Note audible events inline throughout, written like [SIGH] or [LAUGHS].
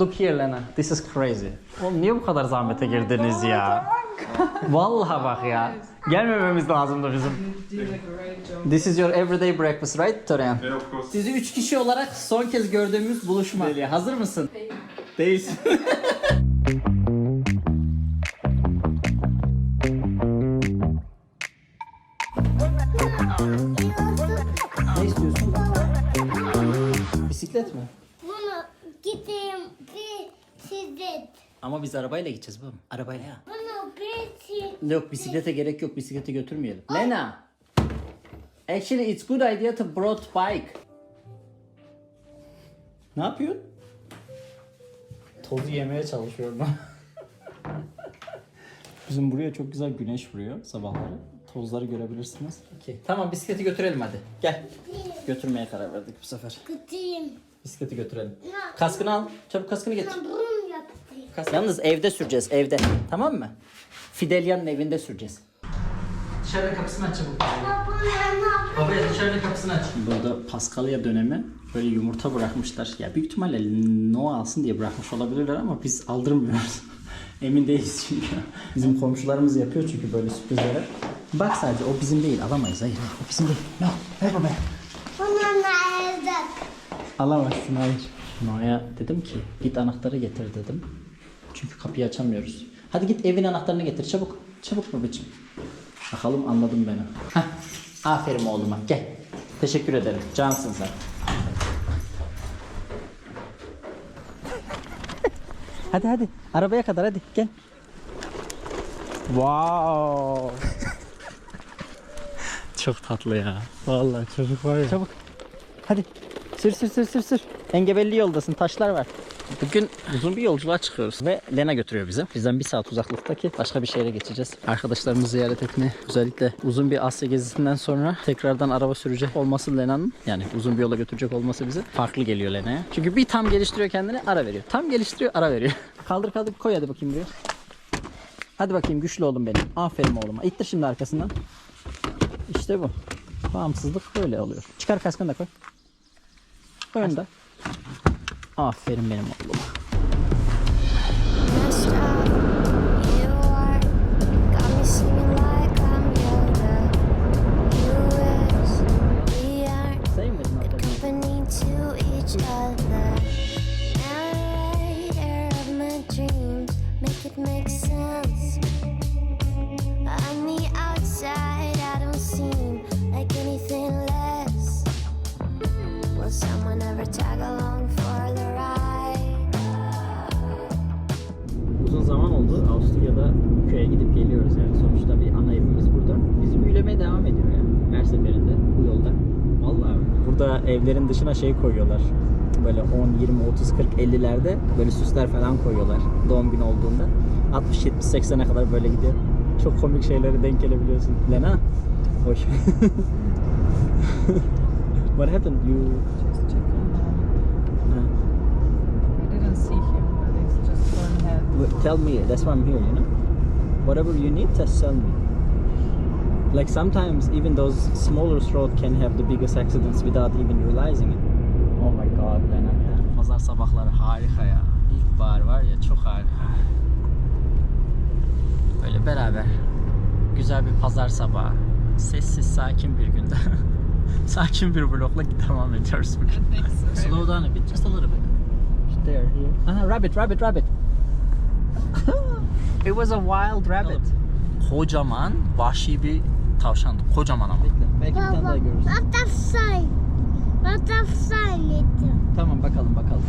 Look here Lena, this is crazy. Oğlum niye bu kadar zahmete girdiniz ya? Vallahi bak ya. Gelmememiz lazımdı bizim. This is your everyday breakfast, right Torian? Yeah, of course. Sizi üç kişi olarak son kez gördüğümüz buluşma. Hazır mısın? Değilsin. [LAUGHS] ne istiyorsun? Bisiklet mi? Sizlet. Ama biz arabayla gideceğiz babam. Arabayla. Bunu bir sizlet. Yok bisiklete gerek yok. Bisiklete götürmeyelim. Lena. Actually it's good idea to brought bike. Ne yapıyorsun? Tozu yemeye çalışıyorum. [LAUGHS] Bizim buraya çok güzel güneş vuruyor sabahları. Tozları görebilirsiniz. Okey. Tamam bisikleti götürelim hadi. Gel. Götürmeye karar verdik bu sefer. Gideyim. Bisikleti götürelim. Kaskını al. Çabuk kaskını getir. Kas- Yalnız evde süreceğiz evde. Tamam mı? Fidelya'nın evinde süreceğiz. Dışarıda kapısını aç çabuk. Baba Babaya dışarıda kapısını aç. Burada Paskalya dönemi böyle yumurta bırakmışlar. Ya büyük ihtimalle Noah alsın diye bırakmış olabilirler ama biz aldırmıyoruz. [LAUGHS] Emin değiliz çünkü. Bizim komşularımız yapıyor çünkü böyle sürprizleri. Bak sadece o bizim değil alamayız. Hayır hayır, o bizim değil. No ver babaya. Bunu nerede? Alamazsın hayır. Noah'ya dedim ki git anahtarı getir dedim. Çünkü kapıyı açamıyoruz. Hadi git evin anahtarını getir çabuk. Çabuk babacığım. Bakalım anladım beni. Heh. Aferin oğluma gel. Teşekkür ederim. Cansın sen. [LAUGHS] hadi hadi. Arabaya kadar hadi gel. Wow. [LAUGHS] Çok tatlı ya. Vallahi çocuk var ya. Çabuk. Hadi. Sür sür sür sür sür. Engebelli yoldasın. Taşlar var. Bugün uzun bir yolculuğa çıkıyoruz ve Lena götürüyor bizi. Bizden bir saat uzaklıktaki başka bir şehre geçeceğiz. Arkadaşlarımızı ziyaret etmeye özellikle uzun bir Asya gezisinden sonra tekrardan araba sürecek olması Lena'nın yani uzun bir yola götürecek olması bize farklı geliyor Lena'ya. Çünkü bir tam geliştiriyor kendini ara veriyor. Tam geliştiriyor ara veriyor. [LAUGHS] kaldır kaldır koy hadi bakayım buraya. Hadi bakayım güçlü oğlum benim. Aferin oğluma. İttir şimdi arkasından. İşte bu. Bağımsızlık böyle oluyor. Çıkar kaskını da koy. Önde. Aferin benim oğluma. Burada evlerin dışına şey koyuyorlar. Böyle 10, 20, 30, 40, 50'lerde böyle süsler falan koyuyorlar doğum günü olduğunda. 60, 70, 80'e kadar böyle gidiyor. Çok komik şeylere denk gelebiliyorsun. Lena, hoş. [LAUGHS] What happened? You tell me that's why i'm here you know whatever you need just tell me like sometimes even those smaller roads can have the biggest accidents without even realizing it. Oh my god Lena ya pazar sabahları harika ya. İlkbahar var ya çok harika. Böyle beraber güzel bir pazar sabahı. Sessiz sakin bir günde. [LAUGHS] Sakin bir vlogla devam ediyoruz bugün. Slow down a bit just a little bit. There here. Aha rabbit rabbit rabbit. [LAUGHS] It was a wild rabbit. Kocaman, vahşi bir tavşandı. Kocaman ama. Belki bir tane daha Baba görürüz. butterfly. Butterfly nedir? Tamam bakalım bakalım.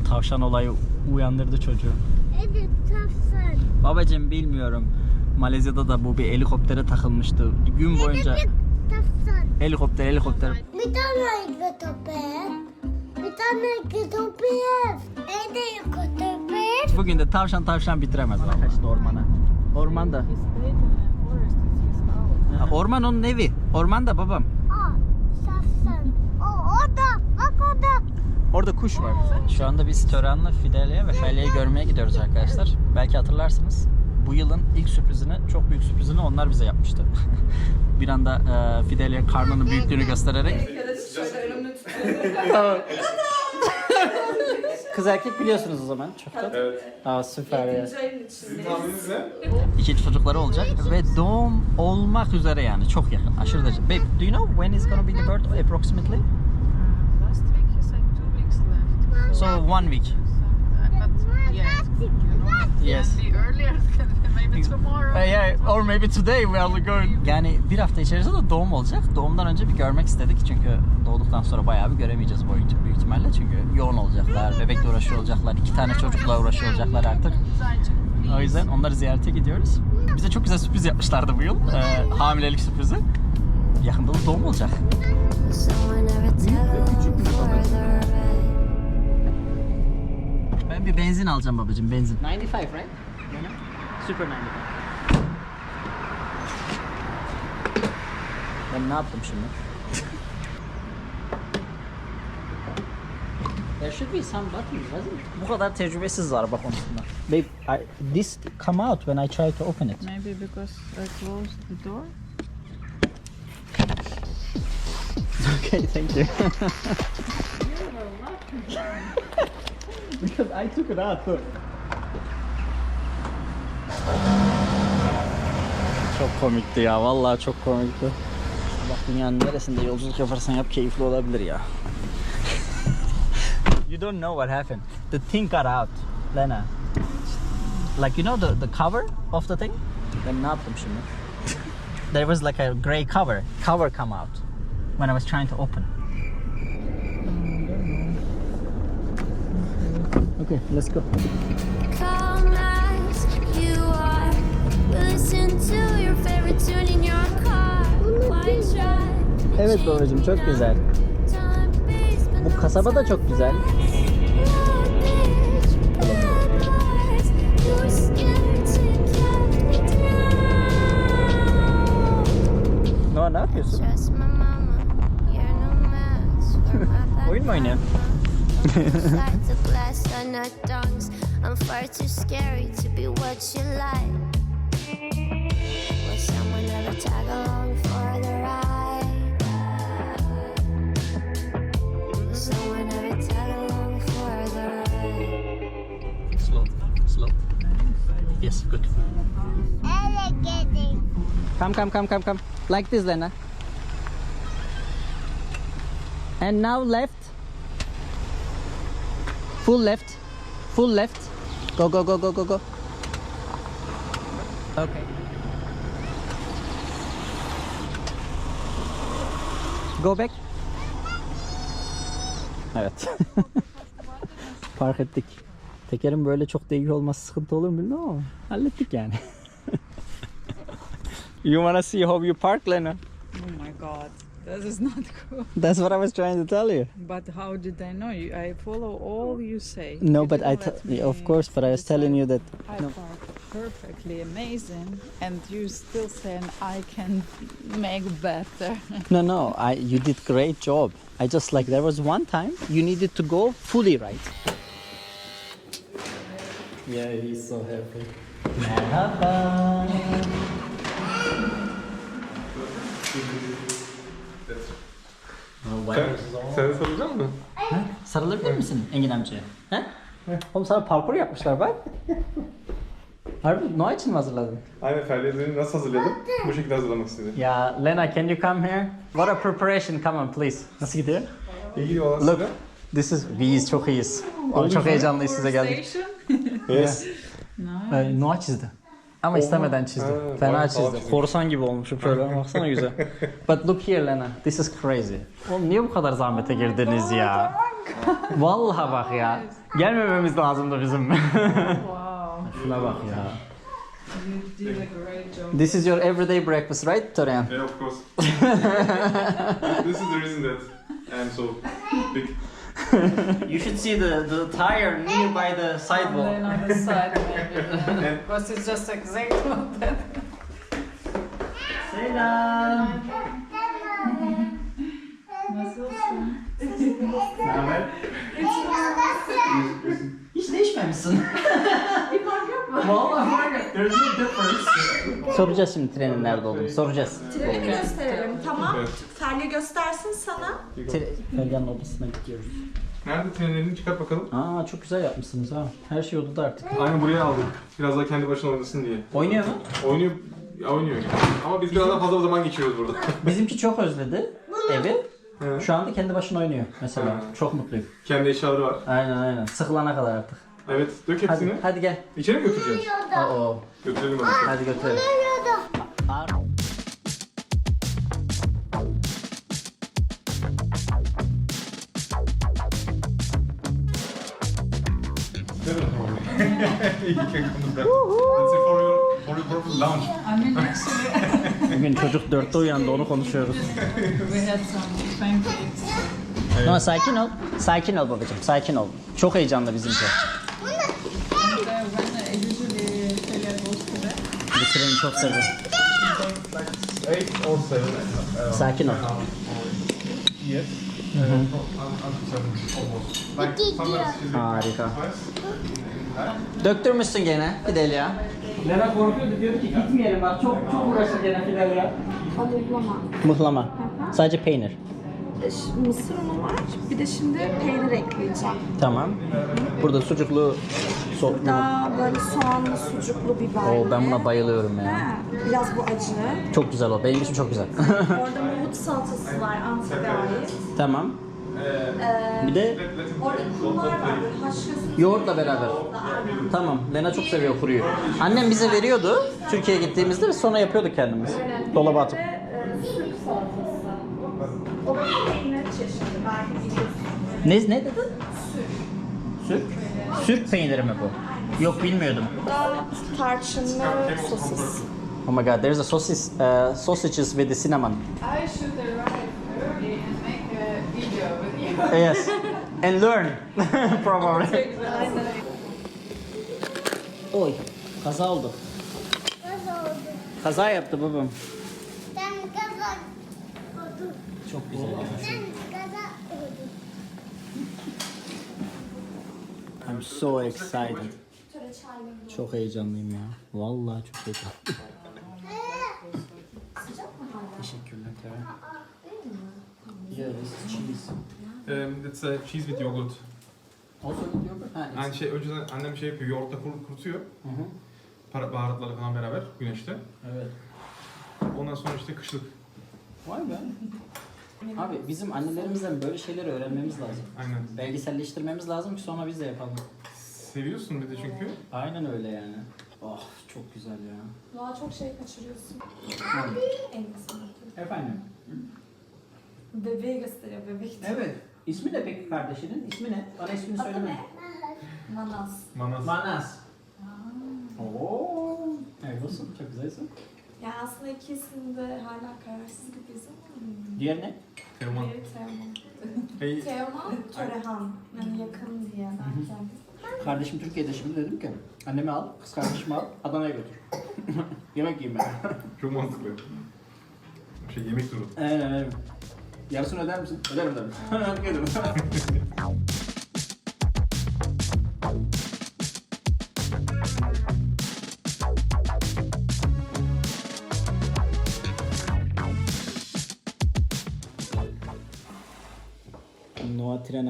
Bu tavşan olayı uyandırdı çocuğu. Evet tavşan. Babacım bilmiyorum. Malezya'da da bu bir helikoptere takılmıştı. Gün boyunca Evet tavşan. helikopter helikopter. Bir tane köpek. Bir tane köpek. Evde köpek. Bugün de tavşan tavşan bitiremez. Bana kaçtı ormana. Ormanda. He stayed in the forest, Orman onun evi. Ormanda babam. Aa tavşan. O orada. Bak orada. Orada kuş var. Şu anda biz Tören'le Fidelya ve Felya'yı görmeye gidiyoruz arkadaşlar. Belki hatırlarsınız. Bu yılın ilk sürprizini, çok büyük sürprizini onlar bize yapmıştı. [LAUGHS] bir anda e, Fidelya karnının büyüklüğünü göstererek [LAUGHS] kız erkek biliyorsunuz o zaman çoktan. Evet. Aa süper ya. Sizin tahmininiz ne? İki çocukları olacak ve doğum olmak üzere yani çok yakın. Aşırı derece. Babe, do you know when is gonna be the birth approximately? Last week you said two weeks left. So one week. But yeah, Yes. be earlier, yeah, or maybe today we are going. Yani bir hafta içerisinde de doğum olacak. Doğumdan önce bir görmek istedik çünkü doğduktan sonra bayağı bir göremeyeceğiz boyunca büyük ihtimalle çünkü yoğun olacaklar, bebekle uğraşıyor olacaklar, iki tane çocukla uğraşıyor olacaklar artık. O yüzden onları ziyarete gidiyoruz. Bize çok güzel sürpriz yapmışlardı bu yıl. Ee, hamilelik sürprizi. Yakında da doğum olacak. Ben bir benzin alacağım babacığım, benzin. 95 right? Super 95. Ben ne yaptım şimdi? [LAUGHS] There should be some buttons, wasn't it? Bu kadar tecrübesiz araba konusunda. Babe, I, this come out when I try to open it. Maybe because I closed the door. [LAUGHS] Okay, thank you. [LAUGHS] because I took it out. Look. Çok komikti ya. Vallahi çok komikti. Bak dünyanın neresinde yolculuk yaparsan yap keyifli olabilir ya. [LAUGHS] you don't know what happened. The thing got out. Lena. Like you know the, the cover of the thing? Ben ne yaptım şimdi? There was like a gray cover. Cover come out when I was trying to open. Okay, let's go. Evet babacığım çok güzel. Bu kasaba da çok güzel. Noah ne yapıyorsun? [LAUGHS] Oyun mu dogs. [LAUGHS] I'm far too scary to be what you like. Yes, good. Ele geldi. Come, come, come, come, come. Like this, Lena. And now left. Full left. Full left. Go, go, go, go, go, go. Okay. Go back. Evet. [LAUGHS] Park ettik. Tekerin böyle çok değik olması sıkıntı olur mu bilmiyorum ama hallettik yani. You wanna see how you park, Lena? Oh my god, this is not [LAUGHS] cool. That's what I was trying to tell you. But how did I know you? I follow all you say. No, You but I, didn't t- let me of course, but I was telling you that. I no. park perfectly amazing, and you still saying I can make better. [LAUGHS] No, no, I you did great job. I just like there was one time you needed to go fully right. Yeah, he's so happy. Merhaba. [LAUGHS] Sen, sen sarılacak mısın? Sarılabilir misin Engin amcaya? He? Oğlum sana parkur yapmışlar bak. Harbi Noah için mi hazırladın? Aynen Ferdi'yi nasıl hazırladım? Bu şekilde hazırlamak istedim. Ya Lena can you come here? What a preparation, come on please. Nasıl gidiyor? İlgili olan Look, size. this is, iyiyiz, çok iyiyiz. Oğlum çok heyecanlıyız size geldik. Yes. [LAUGHS] Ee, Noah çizdi. Ama istemeden çizdi. Ha, Fena bayağı çizdi. çizmiş. Korsan gibi olmuş şöyle. Baksana güzel. [LAUGHS] But look here Lena. This is crazy. Oğlum niye bu kadar zahmete girdiniz ya? [LAUGHS] Vallahi bak ya. Gelmememiz lazımdı bizim. Wow, Şuna bak ya. you did a great job. This is your everyday breakfast, right, Torian? Yeah, of course. [LAUGHS] this is the reason that I'm so big. [LAUGHS] You should see the, the tire nearby the And sidewalk. then on the side, [LAUGHS] maybe. because it's just exactly that. Selam. Nasılsın? Hiç değişmemişsin. [LAUGHS] Vallahi yok. There's no difference. Soracağız şimdi trenin nerede olduğunu. Soracağız. Treni gösterelim tamam. Ferli göstersin sana. Tre- odasına gidiyoruz. Nerede trenlerini çıkart bakalım. Aa çok güzel yapmışsınız ha. Her şey odada artık. Aynı buraya aldık. Biraz daha kendi başına oynasın diye. Oynuyor mu? Oynuyor. Ya oynuyor. Ama biz biraz daha fazla zaman geçiriyoruz burada. [LAUGHS] Bizimki çok özledi evi. He. Şu anda kendi başına oynuyor mesela. Ha. Çok mutluyum. Kendi eşyaları var. Aynen aynen. Sıkılana kadar artık. Evet, dök hepsini. Hadi, hadi gel. İçeri mi götüreceğiz? Oo. Götürelim hadi. Hadi götürelim. Can come back. That's it for your, for your purpose lounge. I mean, actually, Bugün çocuk dörtte uyandı onu konuşuyoruz. we had some pancakes. Ama sakin ol. Sakin ol babacığım. Sakin ol. Çok heyecanlı bizimki. And uh, when uh, usually Celia goes to bed, Bu treni çok seven. Sakin ol. Harika. Döktürmüşsün gene Fidel ya. Lena korkuyordu diyordu ki gitmeyelim bak çok çok uğraşır gene Fidel ya. Muhlama. Mıhlama. Sadece peynir. Mısır unu var. Bir de şimdi peynir ekleyeceğim. Tamam. Burada sucuklu so Daha böyle soğanlı, sucuklu, biberli. Oo, ben buna bayılıyorum ya. Ha, biraz bu acı. Çok güzel o. Benim için çok güzel. [LAUGHS] Orada mumut salatası var Antep'e ait. tamam. Ee, Bir de orada kumlar var. Böyle haşlıyorsun. yoğurtla beraber. Tamam. Lena çok seviyor kuruyu. Annem bize veriyordu Türkiye'ye gittiğimizde ve sonra yapıyorduk kendimiz. Dolaba atıp. Ve e, sürük salatası. O da peynir çeşidi. Belki biliyorsunuz. Ne, ne dedin? Sürk. Sürk peyniri mi bu? Yok bilmiyordum. Bu da tarçınlı sosis. Oh my god, there's a sausage, uh, sausages with the cinnamon. I should arrive early and make a video with you. Yes. And learn. [LAUGHS] Probably. Oy. Kaza oldu. Nasıl oldu? Kaza yaptı babam. Sen kaza oldu. Çok güzel. Sen kaza oldu. I'm so excited. Çok heyecanlıyım ya. Vallahi çok heyecanlıyım. Teşekkürler. Yeah, this is cheese. Um, it's a cheese with yogurt. Also with yogurt? Ha, Yani şey önceden annem şey yapıyor, yoğurtla kur- kurutuyor. Hı hı. Para, baharatlarla falan beraber güneşte. Evet. Ondan sonra işte kışlık. Vay be. Abi bizim annelerimizden böyle şeyleri öğrenmemiz lazım. Aynen. Belgeselleştirmemiz lazım ki sonra biz de yapalım. Seviyorsun bir de çünkü. Aynen öyle yani. Oh çok güzel ya. Daha çok şey kaçırıyorsun. En iyisi. Efendim? Bebeği gösteriyor bebek. Evet. İsmi ne peki kardeşinin? İsmi ne? Bana ismini Adı söyleme. ne? Manas. Manas. Manas. Oo. Evet olsun. Çok güzel isim. Yani aslında ikisinde hala kararsız gibiyiz ama Diğer ne? Teoman. biri Teoman. Hey, Teoman, Törehan. Yani yakın diye belki. Kardeşim Türkiye'de şimdi dedim ki annemi al, kız kardeşimi al, Adana'ya götür. [LAUGHS] Yemek yiyeyim ben. [LAUGHS] çok mantıklı. Şey yemek turu. Aynen. Yarısını öder misin? Öderim tabii. [LAUGHS] Hadi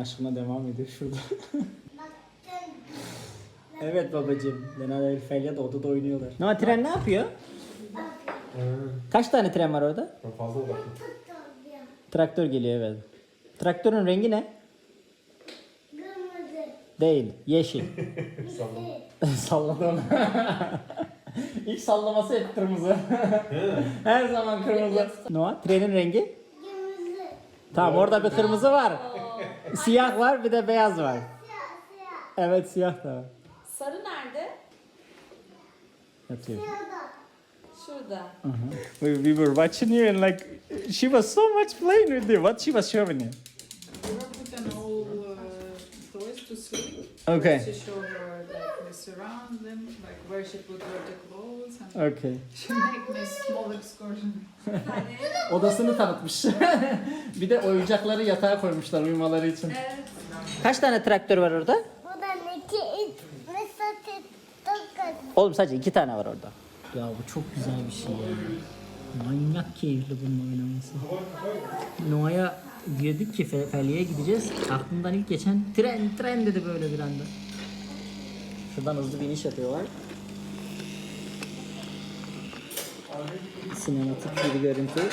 aşkına devam ediyor şurada. [LAUGHS] evet babacığım. Lena ile Felya da odada oynuyorlar. Noah tren ne yapıyor? Kaç tane tren var orada? Fazla odaklı. Traktör geliyor evet. Traktörün rengi ne? Kırmızı. Değil, yeşil. [LAUGHS] Salladım. [LAUGHS] İlk sallaması hep kırmızı. Her zaman kırmızı. Noah, trenin rengi? Kırmızı. Tamam orada bir kırmızı var. Siyah var bir de beyaz var. Siyah siyah. Evet siyah da var. Sarı nerede? Yatıyor. Şurada. Şurada. We, we were watching you and like she was so much playing with you. What she was showing you? We were putting all uh, toys to sleep. Okay. She showed her like we surround them, like where she put her the clothes, and Okay. she make me small excursion. [LAUGHS] Odasını tanıtmış. [LAUGHS] bir de oyuncakları yatağa koymuşlar uyumaları için. Kaç tane traktör var orada? İki iç. Oğlum sadece iki tane var orada. Ya bu çok güzel bir şey ya. Manyak keyifli bununla oynaması. Noah'ya diyorduk ki Fe- Felya'ya gideceğiz. Aklımdan ilk geçen tren tren dedi böyle bir anda. Şuradan hızlı bir iniş yapıyorlar. Sinematik bir görüntü.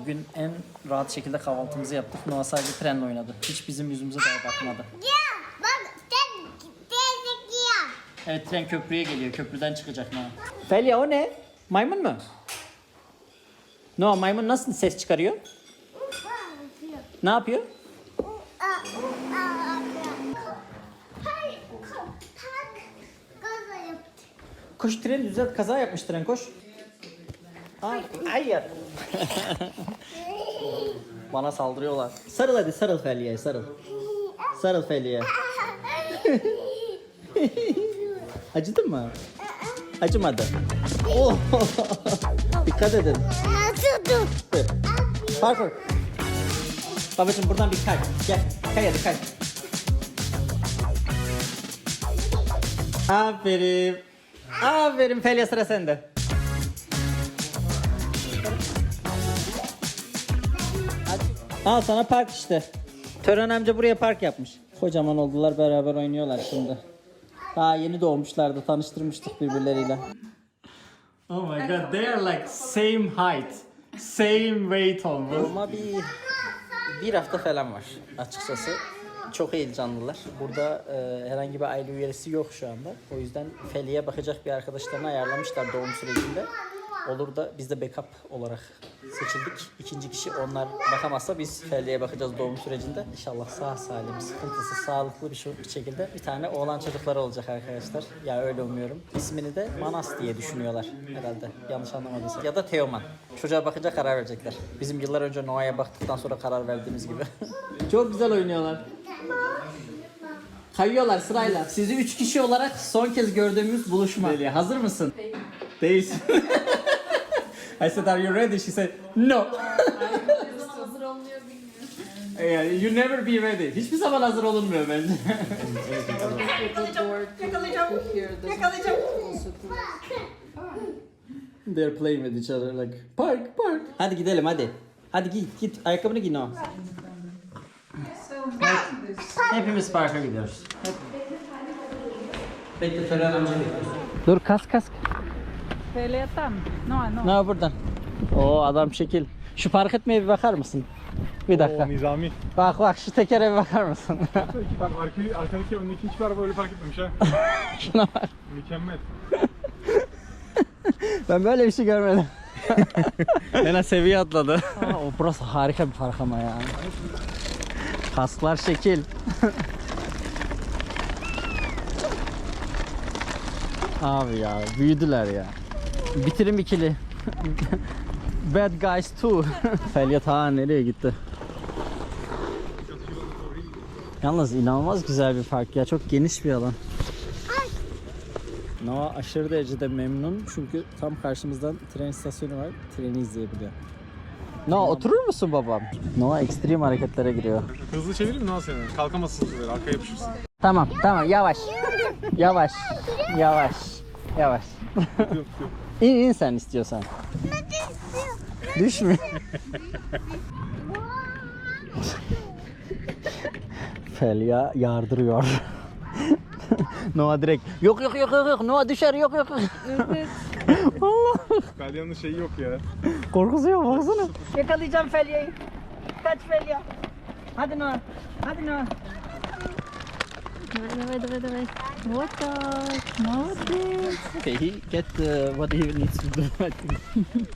Bugün en rahat şekilde kahvaltımızı yaptık. Noah sadece trenle oynadı. Hiç bizim yüzümüze daha bakmadı. Ya bak sen teyze ya. Evet tren köprüye geliyor. Köprüden çıkacak Noah. Felya o ne? Maymun mu? Noah maymun nasıl ses çıkarıyor? Ne yapıyor? Hayır, tak, gaza yaptı. Koş tren düzelt kaza yapmış tren koş. Ay, hayır. [LAUGHS] Bana saldırıyorlar. Sarıl hadi sarıl Felya'ya sarıl. Sarıl Felya'ya. [LAUGHS] Acıdı mı? Acımadı. Oh. [LAUGHS] Dikkat edin. Dur. Parkur. Babacım buradan bir kay. Gel. Kay hadi kay. Aferin. Aferin Felya sıra sende. Al sana park işte. Tören amca buraya park yapmış. Kocaman oldular beraber oynuyorlar şimdi. Daha yeni doğmuşlardı tanıştırmıştık birbirleriyle. Oh my god, they are like same height. Same weight almost. Ama bir bir hafta falan var açıkçası. Çok heyecanlılar. Burada e, herhangi bir aile üyesi yok şu anda. O yüzden Feli'ye bakacak bir arkadaşlarını ayarlamışlar doğum sürecinde. Olur da biz de backup olarak seçildik. İkinci kişi onlar bakamazsa biz Feli'ye bakacağız doğum sürecinde. İnşallah sağ salim, sıkıntısız, sağlıklı bir şekilde bir tane oğlan çocukları olacak arkadaşlar. Ya öyle umuyorum. İsmini de Manas diye düşünüyorlar herhalde. Yanlış anlamadıysam. Ya da Teoman. Çocuğa bakınca karar verecekler. Bizim yıllar önce Noah'ya baktıktan sonra karar verdiğimiz gibi. [LAUGHS] Çok güzel oynuyorlar. Kayıyorlar sırayla. Sizi üç kişi olarak son kez gördüğümüz buluşma. Hazır mısın? Değilsin. [LAUGHS] I said, are you ready? She said, no. [LAUGHS] Yeah, you never be ready. Hiçbir zaman hazır olunmuyor bence. [LAUGHS] They're playing with each other like park park. Hadi gidelim hadi. Hadi git git ayakkabını giy Noah. Hepimiz parka gidiyoruz. Hep. Bekle Tören amca bekliyoruz. Dur kas kas. Feliya tam. No, no. Ne buradan? Oo adam şekil. Şu park etmeye bir bakar mısın? Bir dakika. Nizami. Bak bak şu tekere bir bakar mısın? [LAUGHS] Bak arkadaki, arkadaki öndeki hiçbir araba öyle fark etmemiş ha. [LAUGHS] Şuna bak. Mükemmel. [LAUGHS] Ben böyle bir şey görmedim. Lena seviye atladı. Aa, o burası harika bir park ama ya. Kasklar şekil. Abi ya büyüdüler ya. Bitirim ikili. [LAUGHS] Bad Guys 2. [LAUGHS] Feryat ha nereye gitti? Yalnız inanılmaz güzel bir park ya. Çok geniş bir alan. Noah aşırı derecede memnun çünkü tam karşımızdan tren istasyonu var. Treni izleyebiliyor. Noah oturur musun babam? Noah ekstrem hareketlere giriyor. Hızlı çevireyim mi lan seni? Kalkamazsın hızlı arkaya yapışırsın. Tamam tamam yavaş. Yavaş. Yavaş. Yavaş. İn in sen istiyorsan. Düşmüyor. Felya yardırıyor. Noah direkt yok yok yok yok yok Noah düşer yok yok. yok. Allah Galyanın şeyi yok ya. korkusuyor baksana. Yakalayacağım Felya'yı. Kaç Felya. Hadi Noah. Hadi Noah. Давай, давай, давай, давай. Вот так. Молодец. Okay, he get the, what he needs to do. I think.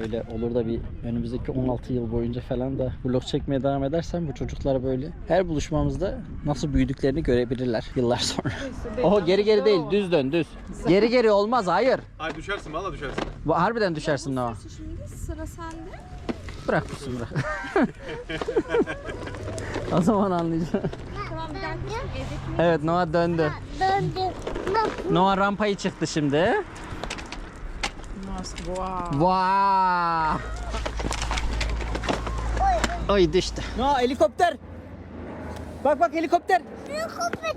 Öyle olur da bir önümüzdeki 16 yıl boyunca falan da vlog çekmeye devam edersem bu çocuklar böyle her buluşmamızda nasıl büyüdüklerini görebilirler yıllar sonra. Oho geri geri değil düz dön düz. Geri geri olmaz hayır. Ay düşersin valla düşersin. Bu harbiden düşersin Noah. Şimdi sıra sende. Bırak kusun bırak. [LAUGHS] o zaman anlayacağım. Tamam bir dakika. Evet Noah döndü. Döndüm. Noah rampayı çıktı şimdi. Wow. Vaa! Oy düştü. No helikopter. Bak bak helikopter. Helikopter.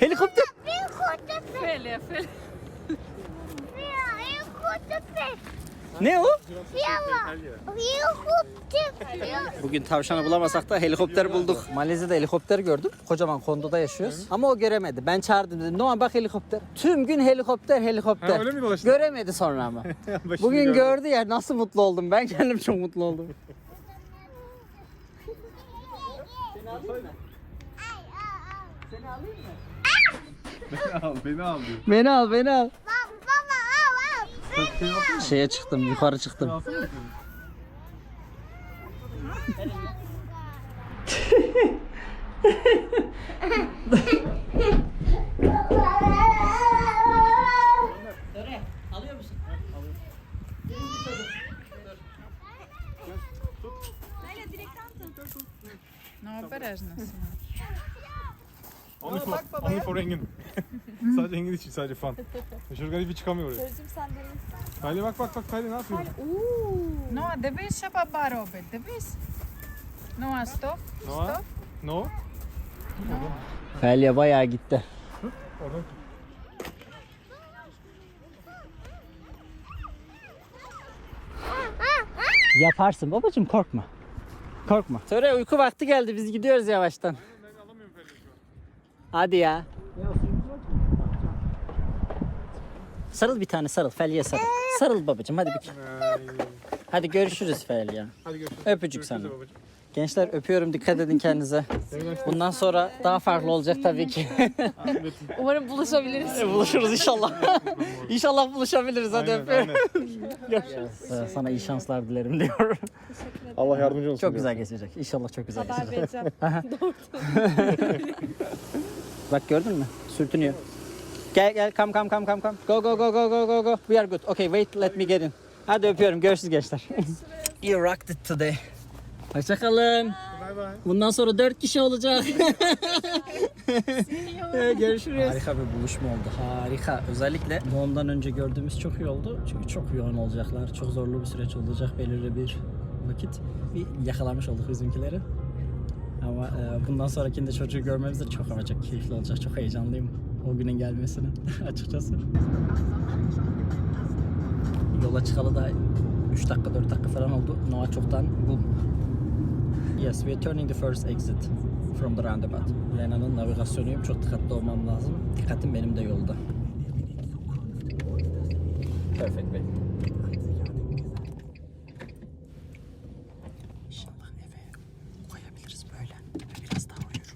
Helikopter. Helikopter. Feliya. Helikopter. Ne o? Yalla. Helikopter. Bugün tavşanı bulamasak da helikopter bulduk. Malezya'da helikopter gördüm. Kocaman kondoda yaşıyoruz. Ama o göremedi. Ben çağırdım dedim. Noah bak helikopter. Tüm gün helikopter helikopter. Ha, öyle mi dolaştın? Göremedi sonra ama. [LAUGHS] Bugün gördüm. gördü ya nasıl mutlu oldum. Ben kendim çok mutlu oldum. [LAUGHS] Beni al, beni al diyor. Beni al beni al. Baba al al. Şeye çıktım yukarı çıktım. Alıyor musun? No обережно. Only for, only for Engin. sadece Engin için sadece fan. Çocuk garip bir çıkamıyor oraya. Haydi bak bak bak Haydi ne yapıyor? No, дивись, що баба робить. Дивись. Ну, а стоп. Noah? No? Felya bayağı gitti. Oradan Yaparsın babacığım korkma. Korkma. Söyle uyku vakti geldi biz gidiyoruz yavaştan. Hadi ya. Sarıl bir tane sarıl. Felye sarıl. Sarıl babacığım hadi bir Hadi görüşürüz Felya. Hadi görüşürüz. Öpücük sana. Babacığım. Gençler öpüyorum dikkat edin kendinize. Bundan sonra daha farklı olacak tabii ki. Umarım buluşabiliriz. Buluşuruz inşallah. inşallah buluşabiliriz hadi Aynen, öpüyorum. aynen. [LAUGHS] Görüşürüz. Sana iyi şanslar dilerim diyorum. Allah yardımcı olsun. Çok güzel geçecek. İnşallah çok güzel Haber geçecek. vereceğim. [LAUGHS] Bak gördün mü? Sürtünüyor. Gel gel come come come come come. Go go go go go go go. We are good. Okay wait let me get in. Hadi öpüyorum. Görüşürüz gençler. [LAUGHS] you rocked it today. Hoşçakalın. Bye bye. Bundan sonra dört kişi olacak. [LAUGHS] [LAUGHS] Görüşürüz. Harika bir buluşma oldu. Harika. Özellikle doğumdan önce gördüğümüz çok iyi oldu. Çünkü çok yoğun olacaklar. Çok zorlu bir süreç olacak. Belirli bir vakit. Bir yakalamış olduk bizimkileri. Ama e, bundan sonrakinde çocuğu görmemiz de çok çok keyifli olacak. Çok heyecanlıyım o günün gelmesini [LAUGHS] açıkçası. Yola çıkalı da 3 dakika 4 dakika falan oldu. Noah çoktan bu Yes, we are turning the first exit from the roundabout. Lena'nın navigasyonuyum. Çok dikkatli olmam lazım. Dikkatim benim de yolda. Perfect baby. İnşallah eve koyabiliriz böyle. Biraz daha uyur.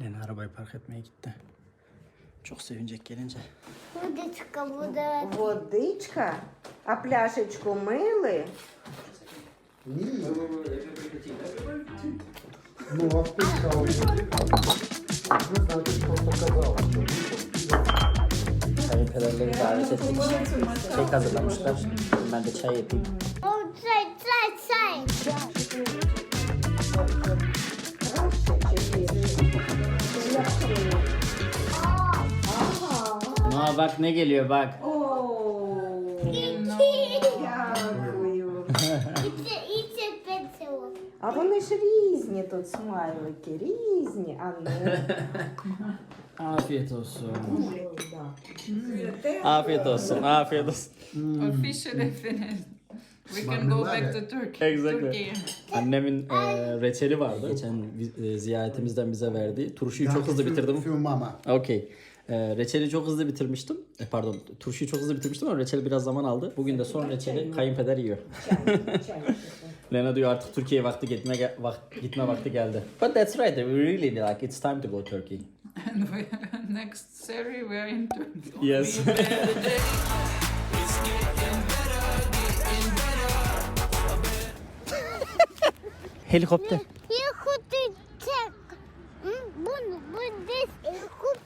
Lena arabayı park etmeye gitti. Çok sevinecek gelince. Водичка буде. Водичка, а пляшечку мили. Kayınpederleri davet ettik. Kek hazırlamışlar. Ben de çay yapayım. О, цей, цей, цей. Aa bak ne geliyor bak. Дякую. І це, і це пенсіо. А вони ж різні тут смайлики, різні. А ну. Afiyet olsun. Да. Afiyet olsun. Afiyet olsun. Officially finished. We can go back to Turkey. Exactly. Turkey. Annemin e, reçeli vardı. Geçen vi- e, ziyaretimizden bize verdiği. Turşuyu çok hızlı bitirdim. Filmama. Okey. E, reçeli çok hızlı bitirmiştim. E, pardon turşuyu çok hızlı bitirmiştim ama reçeli biraz zaman aldı. Bugün de son reçeli kayınpeder yiyor. Lena diyor artık Türkiye vakti gitme vakti gitme vakti geldi. But that's right. Really like it's time to go Turkey. And we, next series we are in Turkey. Yes. Helikopter. Helikopter. Hmm, bu bu this helikopter.